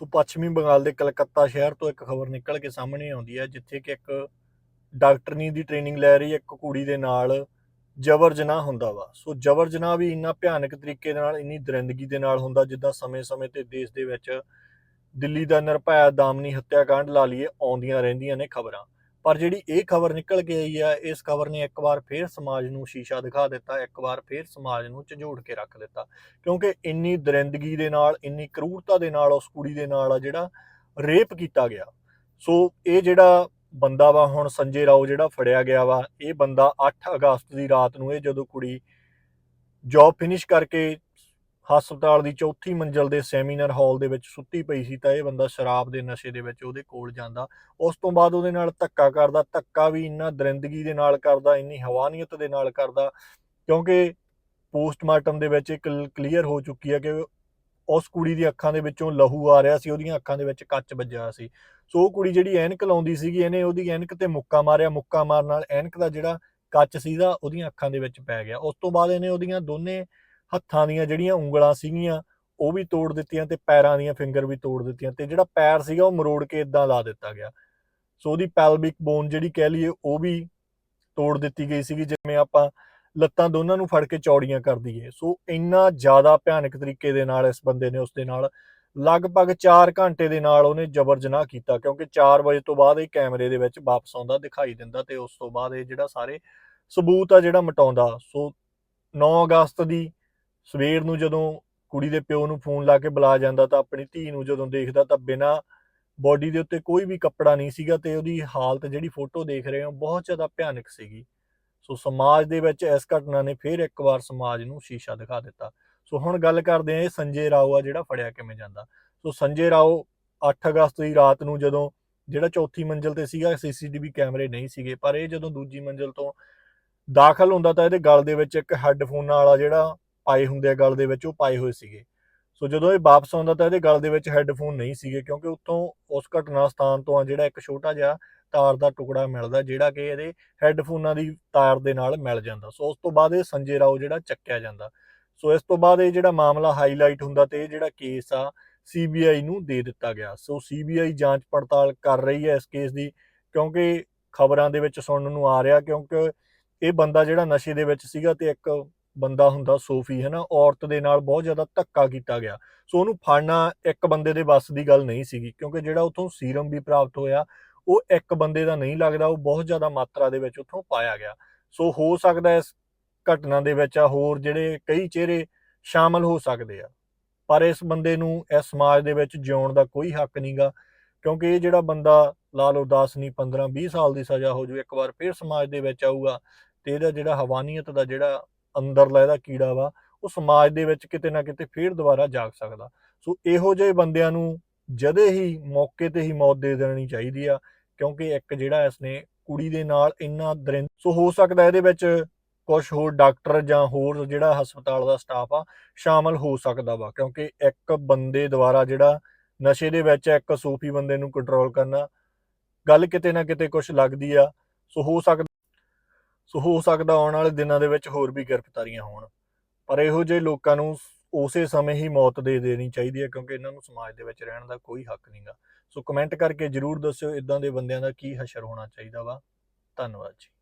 ਸੋ ਪੱਛਮੀ ਬੰਗਾਲ ਦੇ ਕਲਕੱਤਾ ਸ਼ਹਿਰ ਤੋਂ ਇੱਕ ਖਬਰ ਨਿਕਲ ਕੇ ਸਾਹਮਣੇ ਆਉਂਦੀ ਹੈ, ਜਿੱਥੇ ਕਿ ਇੱਕ ਡਾਕਟਰਨੀ ਦੀ ਟ੍ਰੇਨਿੰਗ ਲੈ ਰਹੀ ਇੱਕ ਕੁੜੀ ਦੇ ਨਾਲ ਜਬਰ ਜਨਾਹ ਹੁੰਦਾ ਵਾ। ਸੋ ਜਬਰ ਜਨਾਹ ਵੀ ਇੰਨਾ ਭਿਆਨਕ ਤਰੀਕੇ ਦੇ ਨਾਲ, ਇੰਨੀ ਦਰਿੰਦਗੀ ਦੇ ਨਾਲ ਹੁੰਦਾ, ਜਿੱਦਾਂ ਸਮੇਂ-ਸਮੇਂ ਤੇ ਦੇਸ਼ ਦੇ ਵਿੱਚ ਦਿੱਲੀ ਦਾ ਨਿਰਭੈ ਦਾਮਨੀ ਹੱਤਿਆਕਾਂਡ ਲਾ ਲਈਏ, ਆਉਂਦੀਆਂ ਰਹਿੰਦੀਆਂ ਨੇ ਖਬਰਾਂ। ਪਰ ਜਿਹੜੀ ਇਹ ਖਬਰ ਨਿਕਲ ਕੇ ਆਈ ਆ, ਇਸ ਖਬਰ ਨੇ ਇੱਕ ਵਾਰ ਫੇਰ ਸਮਾਜ ਨੂੰ ਸ਼ੀਸ਼ਾ ਦਿਖਾ ਦਿੱਤਾ, ਇੱਕ ਵਾਰ ਫੇਰ ਸਮਾਜ ਨੂੰ ਝੰਜੋੜ ਕੇ ਰੱਖ ਦਿੱਤਾ। ਕਿਉਂਕਿ ਇੰਨੀ ਦਰਿੰਦਗੀ ਦੇ ਨਾਲ, ਇੰਨੀ ਕਰੂਰਤਾ ਦੇ ਨਾਲ, ਉਸ ਕੁੜੀ ਦੇ ਨਾਲ ਆ ਜਿਹੜਾ ਰੇਪ ਕੀਤਾ ਗਿਆ। ਸੋ ਇਹ ਜਿਹੜਾ ਬੰਦਾ ਵਾ, ਹੁਣ ਸੰਜੇ ਰਾਓ ਜਿਹੜਾ ਫੜਿਆ ਗਿਆ ਵਾ, ਇਹ ਬੰਦਾ 8 ਅਗਸਤ ਦੀ ਰਾਤ ਨੂੰ ਇਹ ਜਦੋਂ ਕੁੜੀ ਜੌਬ ਫਿਨਿਸ਼ ਕਰਕੇ ਹਸਪਤਾਲ ਦੀ ਚੌਥੀ ਮੰਜ਼ਲ ਦੇ ਸੈਮੀਨਾਰ ਹਾਲ ਦੇ ਵਿੱਚ ਸੁੱਤੀ ਪਈ ਸੀ ਤਾਂ ਇਹ ਬੰਦਾ ਸ਼ਰਾਬ ਦੇ ਨਸ਼ੇ ਦੇ ਵਿੱਚ ਉਹਦੇ ਕੋਲ ਜਾਂਦਾ। ਉਸ ਤੋਂ ਬਾਅਦ ਉਹਦੇ ਨਾਲ ਧੱਕਾ ਕਰਦਾ, ਧੱਕਾ ਵੀ ਇੰਨਾ ਦਰਿੰਦਗੀ ਦੇ ਨਾਲ ਕਰਦਾ, ਇੰਨੀ ਹਵਾਨੀਅਤ ਦੇ ਨਾਲ ਕਰਦਾ, ਕਿਉਂਕਿ ਪੋਸਟਮਾਰਟਮ ਦੇ ਵਿੱਚ ਇਹ ਕਲੀਅਰ ਹੋ ਚੁੱਕੀ ਹੈ ਕਿ ਉਸ ਕੁੜੀ ਦੀ ਅੱਖਾਂ ਦੇ ਵਿੱਚੋਂ ਲਹੂ ਆ ਰਿਹਾ ਸੀ, ਉਹਦੀਆਂ ਅੱਖਾਂ ਦੇ ਵਿੱਚ ਕੱਚ ਵੱਜਿਆ ਸੀ। ਸੋ ਉਹ ਕੁੜੀ ਜਿਹੜੀ ਐਨਕ ਲਾਉਂਦੀ ਸੀਗੀ, ਇਹਨੇ ਉਹਦੀ ਐਨਕ ਤੇ ਮੁੱਕਾ ਮਾਰਿਆ, ਮੁੱਕਾ ਮਾਰਨ ਨਾਲ ਐਨਕ ਦਾ ਜਿਹੜਾ ਕੱਚ ਸੀਗਾ, ਉਹਦੀਆਂ ਅੱਖਾਂ ਦੇ ਵਿੱਚ ਪੈ ਗਿਆ। ਉਸ ਤੋਂ ਬਾਅਦ ਇਹਨੇ ਉਹਦੀਆਂ ਦੋਨੇ ਹੱਥਾਂ ਦੀਆਂ ਜਿਹੜੀਆਂ ਉਂਗਲਾਂ ਸੀਗੀਆਂ, ਉਹ ਵੀ ਤੋੜ ਦਿੱਤੀਆਂ ਤੇ ਪੈਰਾਂ ਦੀਆਂ ਫਿੰਗਰ ਵੀ ਤੋੜ ਦਿੱਤੀਆਂ ਤੇ ਜਿਹੜਾ ਪੈਰ ਸੀਗਾ ਉਹ ਮਰੋੜ ਕੇ ਇਦਾਂ ਲਾ ਦਿੱਤਾ ਗਿਆ। ਸੋ ਉਹਦੀ ਪੈਲਵਿਕ ਬੋਨ ਜਿਹੜੀ ਕਹਿ ਲਈਏ ਉਹ ਵੀ ਤੋੜ ਦਿੱਤੀ ਗਈ ਸੀਗੀ, ਜਿਵੇਂ ਆਪਾਂ ਲੱਤਾਂ ਦੋਨਾਂ ਨੂੰ ਫੜ ਕੇ ਚੌੜੀਆਂ ਕਰ ਦਈਏ। ਸੋ ਇੰਨਾ ਜ਼ਿਆਦਾ ਭਿਆਨਕ ਤਰੀਕੇ ਦੇ ਨਾਲ ਇਸ ਬੰਦੇ ਨੇ ਉਸ ਦੇ ਨਾਲ ਲਗਭਗ 4 ਘੰਟੇ ਦੇ ਨਾਲ ਉਹਨੇ ਜਬਰ ਜਨਾਹ ਕੀਤਾ, ਕਿਉਂਕਿ 4 ਵਜੇ ਤੋਂ ਬਾਅਦ ਇਹ ਕੈਮਰੇ ਦੇ ਵਿੱਚ ਵਾਪਸ ਆਉਂਦਾ, ਦਿਖਾਈ ਦਿੰਦਾ ਤੇ ਉਸ ਤੋਂ ਬਾਅਦ ਇਹ ਜਿਹੜਾ ਸਾਰੇ ਸਬੂਤ ਆ ਜਿਹੜਾ ਮਟਾਉਂਦਾ। ਸੋ 9 ਅਗਸਤ ਦੀ ਸਵੇਰ ਨੂੰ ਜਦੋਂ ਕੁੜੀ ਦੇ ਪਿਓ ਨੂੰ ਫੋਨ ਲਾ ਕੇ ਬੁਲਾ ਜਾਂਦਾ ਤਾਂ ਆਪਣੀ ਧੀ ਨੂੰ ਜਦੋਂ ਦੇਖਦਾ ਤਾਂ ਬਿਨਾ ਬੋਡੀ ਦੇ ਉੱਤੇ ਕੋਈ ਵੀ ਕੱਪੜਾ ਨਹੀਂ ਸੀਗਾ ਤੇ ਉਹਦੀ ਹਾਲਤ ਜਿਹੜੀ ਫੋਟੋ ਦੇਖ ਰਹੇ ਹੋ, ਬਹੁਤ ਜ਼ਿਆਦਾ ਭਿਆਨਕ ਸੀਗੀ। ਸੋ ਸਮਾਜ ਦੇ ਵਿੱਚ ਇਸ ਘਟਨਾ ਨੇ ਫਿਰ ਇੱਕ ਵਾਰ ਸਮਾਜ ਨੂੰ ਸ਼ੀਸ਼ਾ ਦਿਖਾ ਦਿੱਤਾ। ਸੋ ਹੁਣ ਗੱਲ ਕਰਦੇ ਹਾਂ ਇਹ ਸੰਜੇ ਰਾਓ ਆ ਜਿਹੜਾ ਫੜਿਆ ਕਿਵੇਂ ਜਾਂਦਾ। ਸੋ ਸੰਜੇ ਰਾਓ 8 ਅਗਸਤ ਦੀ ਰਾਤ ਨੂੰ ਜਦੋਂ ਜਿਹੜਾ ਚੌਥੀ ਮੰਜ਼ਲ ਤੇ ਸੀਗਾ, ਸੀਸੀਟੀਵੀ ਕੈਮਰੇ ਨਹੀਂ ਸੀਗੇ, ਪਰ ਇਹ ਜਦੋਂ ਦੂਜੀ ਮੰਜ਼ਲ ਤੋਂ ਦਾਖਲ ਹੁੰਦਾ ਤਾਂ ਇਹਦੇ ਗਲ ਦੇ ਵਿੱਚ ਇੱਕ ਹੈੱਡਫੋਨ ਵਾਲਾ ਜਿਹੜਾ ਪਾਏ ਹੁੰਦੇ ਆ ਗਲ ਦੇ ਵਿੱਚ, ਉਹ ਪਾਏ ਹੋਏ ਸੀਗੇ। ਸੋ ਜਦੋਂ ਇਹ ਵਾਪਸ ਆਉਂਦਾ ਤਾਂ ਇਹਦੇ ਗਲ ਦੇ ਵਿੱਚ ਹੈੱਡਫੋਨ ਨਹੀਂ ਸੀਗੇ, ਕਿਉਂਕਿ ਉੱਥੋਂ ਉਸ ਘਟਨਾ ਸਥਾਨ ਤੋਂ ਜਿਹੜਾ ਇੱਕ ਛੋਟਾ ਜਿਹਾ ਤਾਰ ਦਾ ਟੁਕੜਾ ਮਿਲਦਾ, ਜਿਹੜਾ ਕਿ ਇਹਦੇ ਹੈੱਡਫੋਨਾਂ ਦੀ ਤਾਰ ਦੇ ਨਾਲ ਮਿਲ ਜਾਂਦਾ। ਸੋ ਉਸ ਤੋਂ ਬਾਅਦ ਇਹ ਸੰਜੇ ਰਾਓ ਜਿਹੜਾ ਚੱਕਿਆ ਜਾਂਦਾ। ਸੋ ਇਸ ਤੋਂ ਬਾਅਦ ਇਹ ਜਿਹੜਾ ਮਾਮਲਾ ਹਾਈਲਾਈਟ ਹੁੰਦਾ ਤੇ ਇਹ ਜਿਹੜਾ ਕੇਸ ਆ ਸੀਬੀਆਈ ਨੂੰ ਦੇ ਦਿੱਤਾ ਗਿਆ। ਸੋ ਸੀਬੀਆਈ ਜਾਂਚ ਪੜਤਾਲ ਕਰ ਰਹੀ ਹੈ ਇਸ ਕੇਸ ਦੀ, ਕਿਉਂਕਿ ਖਬਰਾਂ ਦੇ ਵਿੱਚ ਸੁਣਨ ਨੂੰ ਆ ਰਿਹਾ, ਕਿਉਂਕਿ ਇਹ ਬੰਦਾ ਜਿਹੜਾ ਨਸ਼ੇ ਦੇ ਵਿੱਚ ਸੀਗਾ ਤੇ ਇੱਕ ਬੰਦਾ ਹੁੰਦਾ ਸੋਫੀ ਹੈ ਨਾ ਔਰਤ ਦੇ ਨਾਲ ਬਹੁਤ ਜ਼ਿਆਦਾ ਧੱਕਾ ਕੀਤਾ ਗਿਆ। ਸੋ ਉਹਨੂੰ ਫੜਨਾ ਇੱਕ ਬੰਦੇ ਦੇ ਵੱਸ ਦੀ ਗੱਲ ਨਹੀਂ ਸੀਗੀ, ਕਿਉਂਕਿ ਜਿਹੜਾ ਉਥੋਂ ਸੀਰਮ ਵੀ ਪ੍ਰਾਪਤ ਹੋਇਆ, ਉਹ ਇੱਕ ਬੰਦੇ ਦਾ ਨਹੀਂ ਲੱਗਦਾ, ਉਹ ਬਹੁਤ ਜ਼ਿਆਦਾ ਮਾਤਰਾ ਦੇ ਵਿੱਚ ਉਥੋਂ ਪਾਇਆ ਗਿਆ। ਸੋ ਹੋ ਸਕਦਾ ਇਸ ਘਟਨਾ ਦੇ ਵਿੱਚ ਹੋਰ ਜਿਹੜੇ ਕਈ ਚਿਹਰੇ ਸ਼ਾਮਲ ਹੋ ਸਕਦੇ ਆ। ਪਰ ਇਸ ਬੰਦੇ ਨੂੰ, ਇਸ ਸਮਾਜ ਦੇ ਵਿੱਚ ਜਿਉਣ ਦਾ ਕੋਈ ਹੱਕ ਨਹੀਂਗਾ, ਕਿਉਂਕਿ ਇਹ ਜਿਹੜਾ ਬੰਦਾ ਲਾਲ ਉਦਾਸ 10 ਨਹੀਂ 15 20 ਸਾਲ ਦੀ ਸਜ਼ਾ ਹੋ ਜੂ, ਇੱਕ ਵਾਰ ਫਿਰ ਸਮਾਜ ਦੇ ਵਿੱਚ ਆਊਗਾ, ਤੇ ਇਹਦਾ ਜਿਹੜਾ ਹਵਾਨੀਅਤ ਦਾ ਜਿਹੜਾ ਅੰਦਰਲਾ ਇਹਦਾ ਕੀੜਾ ਵਾ, ਉਹ ਸਮਾਜ ਦੇ ਵਿੱਚ ਕਿਤੇ ਨਾ ਕਿਤੇ ਫੇਰ ਦੁਬਾਰਾ ਜਾਗ ਸਕਦਾ। ਸੋ ਇਹੋ ਜਿਹੇ ਬੰਦਿਆਂ ਨੂੰ ਜਦੇ ਹੀ ਮੌਕੇ ਤੇ ਹੀ ਮੌਤ ਦੇ ਦੇਣੀ ਚਾਹੀਦੀ ਆ, ਕਿਉਂਕਿ ਇੱਕ ਜਿਹੜਾ ਇਸਨੇ ਕੁੜੀ ਦੇ ਨਾਲ ਇੰਨਾ ਦਰਿੰਦ, ਸੋ ਹੋ ਸਕਦਾ ਇਹਦੇ ਵਿੱਚ ਕੁਝ ਹੋਰ ਡਾਕਟਰ ਜਾਂ ਹੋਰ ਜਿਹੜਾ ਹਸਪਤਾਲ ਦਾ ਸਟਾਫ ਆ, ਸ਼ਾਮਲ ਹੋ ਸਕਦਾ ਵਾ, ਕਿਉਂਕਿ ਇੱਕ ਬੰਦੇ ਦੁਆਰਾ ਜਿਹੜਾ ਨਸ਼ੇ ਦੇ ਵਿੱਚ ਇੱਕ ਸੂਫੀ ਬੰਦੇ ਨੂੰ ਕੰਟਰੋਲ ਕਰਨਾ, ਗੱਲ ਕਿਤੇ ਨਾ ਕਿਤੇ ਕੁਝ ਲੱਗਦੀ ਆ, ਸੋ ਹੋ ਸਕਦਾ ਸੋ ਹੋ ਸਕਦਾ ਆਉਣ ਵਾਲੇ ਦਿਨਾਂ ਦੇ ਵਿੱਚ ਹੋਰ ਵੀ ਗ੍ਰਿਫਤਾਰੀਆਂ ਹੋਣ। ਪਰ ਇਹੋ ਜਿਹੇ ਲੋਕਾਂ ਨੂੰ ਉਸੇ ਸਮੇਂ ਹੀ ਮੌਤ ਦੇ ਦੇਣੀ ਚਾਹੀਦੀ ਹੈ ਕਿਉਂਕਿ ਇਹਨਾਂ ਨੂੰ ਸਮਾਜ ਦੇ ਵਿੱਚ ਰਹਿਣ ਦਾ ਕੋਈ ਹੱਕ ਨਹੀਂਗਾ। ਸੋ ਕਮੈਂਟ ਕਰਕੇ ਜਰੂਰ ਦੱਸਿਓ, ਇਦਾਂ ਦੇ ਬੰਦਿਆਂ ਦਾ ਕੀ ਹਸ਼ਰ ਹੋਣਾ ਚਾਹੀਦਾ ਵਾ? ਧੰਨਵਾਦ ਜੀ।